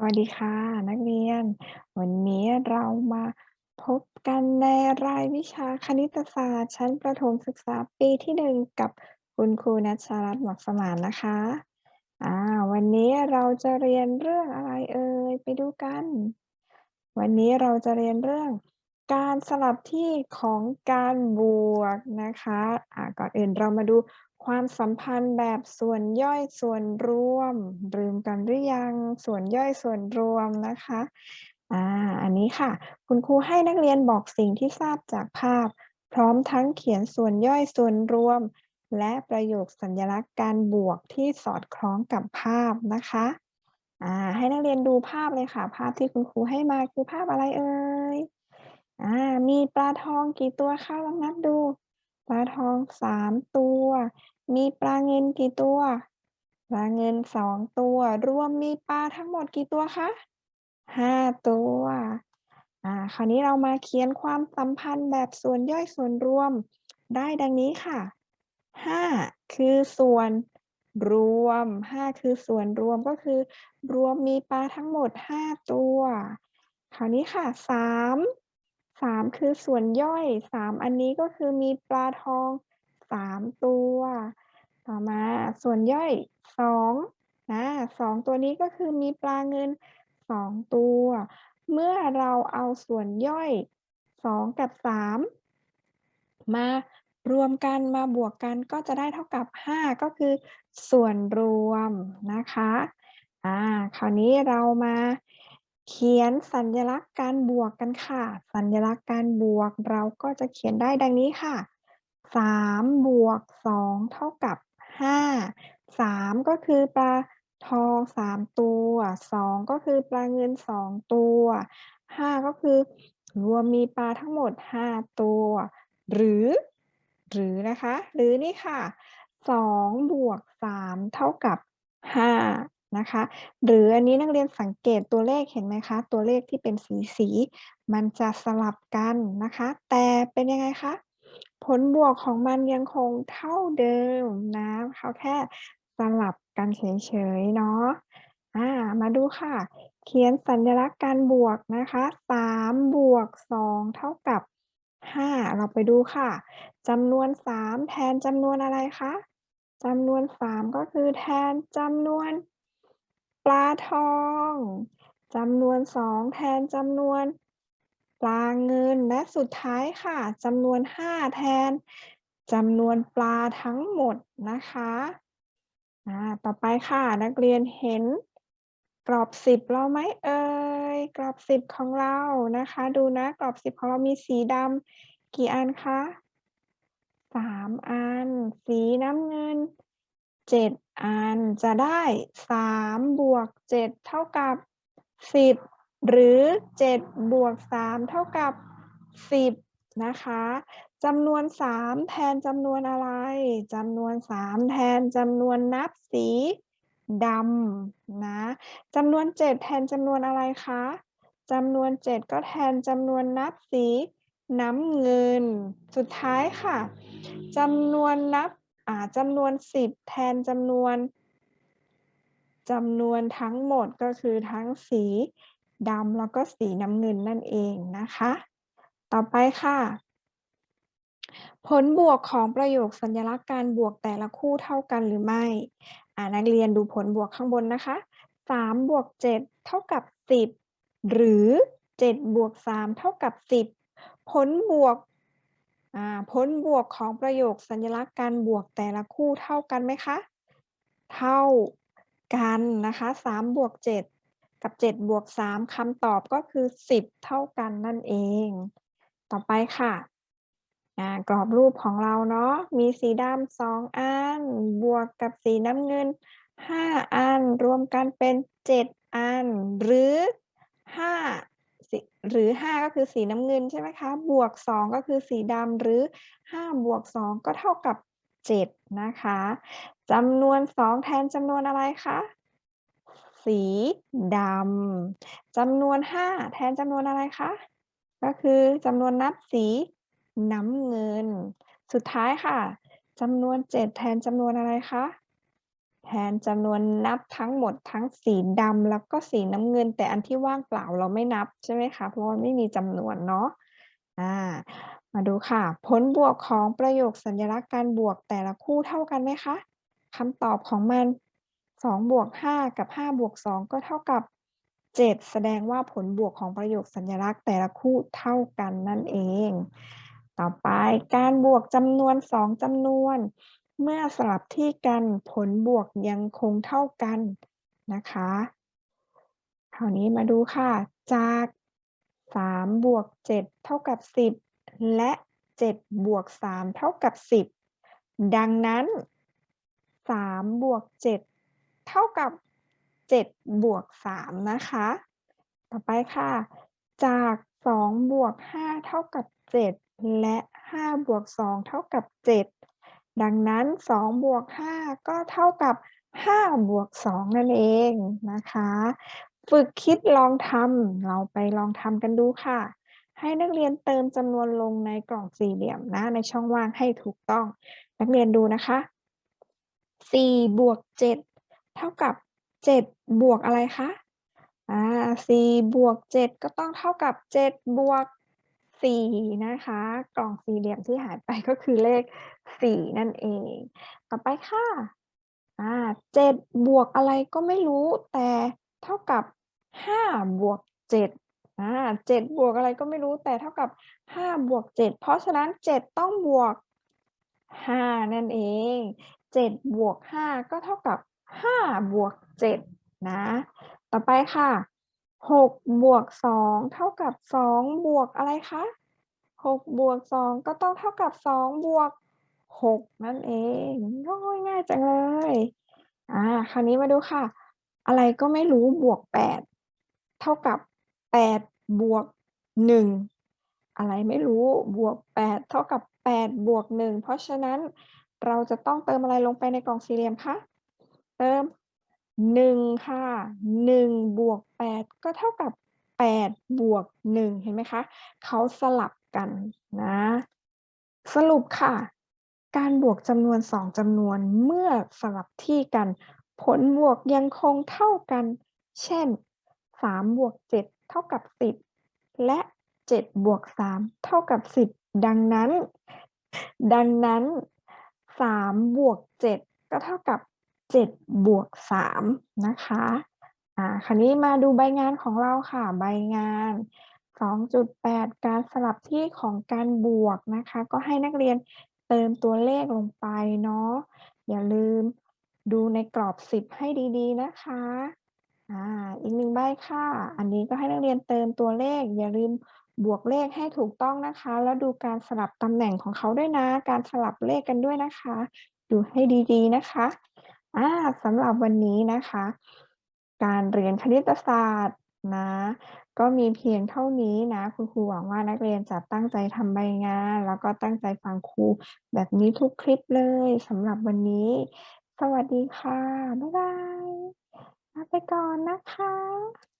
สวัสดีค่ะ นักเรียน วันนี้เรามาพบกันในรายวิชาคณิตศาสตร์ ชั้นประถมศึกษาปีที่หนึ่งกับคุณครูนัชรัตน์หมักสมานนะคะอ่าวันนี้เราจะเรียนเรื่องอะไรเอ่ยไปดูกัน วันนี้เราจะเรียนเรื่อง การสลับที่ของการบวกนะคะอ่าก่อนอื่นเรามาดูความสัมพันธ์แบบส่วนย่อยส่วนรวมลืมกันหรือยังส่วนย่อยส่วนรวมนะคะอ่าอันนี้ค่ะ คุณครูให้นักเรียนบอกสิ่งที่ทราบจากภาพ พร้อมทั้งเขียนส่วนย่อยส่วนรวม และประโยคสัญลักษณ์การบวกที่สอดคล้องกับภาพนะคะอ่าให้นักเรียนดูภาพเลยค่ะ ภาพที่คุณครูให้มาคือภาพอะไรเอ่ย อ่ามีปลาทองกี่ตัวคะลองนับดู ปลาทองสามตัว มีปลาเงินกี่ตัว ปลาเงินสองตัว รวมมีปลาทั้งหมดกี่ตัวคะห้าตัวอ่าคราวนี้เรามาเขียนความสัมพันธ์แบบส่วนย่อยส่วนรวมได้ดังนี้ค่ะห้าคือส่วนรวมห้าคือส่วนรวมก็คือ รวมมีปลาทั้งหมดห้าตัว คราวนี้ค่ะสาม สามคือส่วนย่อยสามอันนี้ก็คือมีปลาทองสามตัว ต่อมาส่วนย่อยสองนะสองตัวนี้ก็คือมีปลาเงินสองตัว เมื่อเราเอาส่วนย่อยสองกับสามมารวมกันมาบวกกันก็จะได้เท่ากับห้าก็คือส่วนรวมนะคะ อ่า คราวนี้เรามา เขียนสัญลักษณ์การบวกกันค่ะ สัญลักษณ์การบวกเราก็จะเขียนได้ดังนี้ค่ะสามบวกสองเท่ากับห้าสามก็คือปลาทองสามตัวสองก็คือปลาเงินสองตัวห้าก็คือรวมมีปลาทั้งหมดห้าตัว หรือ หรือนะคะ หรือนี่ค่ะสองบวกสามเท่ากับห้า นะคะ หรืออันนี้นักเรียนสังเกตตัวเลขเห็นไหมคะ ตัวเลขที่เป็นสีสี มันจะสลับกันนะคะ แต่เป็นยังไงคะ ผลบวกของมันยังคงเท่าเดิมนะเขาแค่สลับกันเฉยๆเนาะอ่ามาดูค่ะ เขียนสัญลักษณ์การบวกนะคะสามบวกสองเท่ากับห้าเราไปดูค่ะจำนวนสามแทนจำนวนอะไรคะจำนวนสามก็คือแทนจำนวน ปลาทองจำนวนสองแทนจำนวนปลาเงินและสุดท้ายค่ะจำนวนห้าแทนจำนวนปลาทั้งหมดนะคะอ่าต่อไปค่ะนักเรียนเห็นกรอบสิบเราไหมเอ่ยกรอบสิบของเรานะคะ ดูนะกรอบสิบของเรามีสีดำกี่อันคะสามอัน สีน้ำเงิน เจ็ดอันจะได้สามบวกเจ็ดเท่ากับสิบหรือเจ็ดบวกสามเท่ากับสิบนะคะจำนวนสามแทนจำนวนอะไรจำนวนสามแทนจำนวนนับสีดำนะจำนวนเจ็ดแทนจำนวนอะไรคะจำนวนเจ็ดก็แทนจำนวนนับสีน้ำเงิน สุดท้ายค่ะจำนวนนับ จำนวนสิบแทนจำนวนจำนวนทั้งหมดก็คือทั้งสีดำแล้วก็สีน้ำเงินนั่นเองนะคะ ต่อไปค่ะ ผลบวกของประโยคสัญลักษณ์การบวกแต่ละคู่เท่ากันหรือไม่นักเรียนดูผลบวกข้างบนนะคะสามบวกเจ็ดเท่ากับสิบหรือเจ็ดบวกสามเท่ากับสิบผลบวก พ้นบวกของประโยคสัญลักษณ์การบวกแต่ละคู่เท่ากันไหมคะ เท่ากันนะคะ3บวก7กับ7บวก3คำตอบก็คือ 10 เท่ากันนั่นเอง ต่อไปค่ะกรอบรูปของเราเนาะมีสีดำสองอัน บวกกับสีน้ำเงิน 5 อัน รวมกันเป็น 7 อัน หรือ 5 สีหรือ 5 ก็คือสีน้ำเงินใช่ไหมคะ บวก 2 ก็คือสีดำหรือ 5 บวก 2 ก็เท่ากับ 7 นะคะจำนวน 2 แทนจำนวนอะไรคะสีดำจำนวน 5 แทนจำนวนอะไรคะก็คือจำนวนนับสีน้ำเงิน สุดท้ายค่ะจำนวน 7 แทนจำนวนอะไรคะ แทนจำนวนนับทั้งหมดทั้งสีดำแล้วก็สีน้ำเงิน แต่อันที่ว่างเปล่าเราไม่นับใช่ไหมคะเพราะว่าไม่มีจำนวนเนาะอามาดูค่ะ ผลบวกของประโยคสัญลักษณ์การบวกแต่ละคู่เท่ากันไหมคะคำตอบของมัน2บวก5กับ5บวก2ก็เท่ากับ 7 แสดงว่าผลบวกของประโยคสัญลักษณ์แต่ละคู่เท่ากันนั่นเอง ต่อไปการบวกจำนวน 2จำนวน เมื่อสลับที่กันผลบวกยังคงเท่ากันนะคะคราวนี้มาดูค่ะ จาก 3 บวก 7 เท่ากับ 10 และ 7 บวก 3 เท่ากับ 10 ดังนั้น 3 บวก 7 เท่ากับ 7 บวก 3 นะคะ ต่อไปค่ะ จาก 2 บวก 5 เท่ากับ 7 และ 5 บวก 2 เท่ากับ 7 ดังนั้น2บวก5ก็เท่ากับ5บวก2นั่นเองนะคะ ฝึกคิดลองทำเราไปลองทำกันดูค่ะ ให้นักเรียนเติมจำนวนลงในกล่องสี่เหลี่ยมนะในช่องว่างให้ถูกต้อง นักเรียนดูนะคะ4บวก7เท่ากับ 7 บวกอะไรคะอ่า4บวก7ก็ต้องเท่ากับ 7 บวก 4นะคะ กล่องสี่เหลี่ยมที่หายไปก็คือเลข4นั่นเอง ต่อไปค่ะอ่า7บวกอะไรก็ไม่รู้ แต่เท่ากับ5บวก7อา7บวกอะไรก็ไม่รู้แต่เท่ากับ5บวก7เพราะฉะนั้น7ต้องบวก5นั่นเอง7บวก5ก็เท่ากับ5บวก7นะ ต่อไปค่ะ 6บวก2เท่ากับ2บวกอะไรคะ6บวก2ก็ต้องเท่ากับ2บวก6นั่นเองโอ๊ยง่ายจังเลย อ่า คราวนี้มาดูค่ะ อะไรก็ไม่รู้บวก8เท่ากับ8บวก1อะไรไม่รู้บวก8เท่ากับ8บวก1เพราะฉะนั้นเราจะต้องเติมอะไรลงไปในกล่องสี่เหลี่ยมคะ เติม 1ค่ะ1บวก8ก็เท่ากับ8บวก1เห็นไหมคะเขาสลับกันนะ สรุปค่ะ การบวกจำนวน2จำนวนเมื่อสลับที่กัน ผลบวกยังคงเท่ากัน เช่น3บวก7เท่ากับ10และ7บวก3เท่ากับ10ดังนั้น ดังนั้น3บวก7ก็เท่ากับ 7บวก3นะคะอ่าคราวนี้มาดูใบงานของเราค่ะ ใบงาน 2.8 การสลับที่ของการบวกนะคะ ก็ให้นักเรียนเติมตัวเลขลงไปเนาะ อย่าลืมดูในกรอบ 10 ให้ดีๆนะคะอ่าอีก1ใบค่ะ อันนี้ก็ให้นักเรียนเติมตัวเลข อย่าลืมบวกเลขให้ถูกต้องนะคะ แล้วดูการสลับตำแหน่งของเขาด้วยนะ การสลับเลขกันด้วยนะคะ ดูให้ดีๆนะคะ อาสำหรับวันนี้นะคะ การเรียนคณิตศาสตร์นะ ก็มีเพียงเท่านี้นะคุณครูหวังว่านักเรียนจะตั้งใจทำใบงาน แล้วก็ตั้งใจฟังครูแบบนี้ทุกคลิปเลยสำหรับวันนี้ สวัสดีค่ะ บ๊ายบายลาไปก่อนนะคะ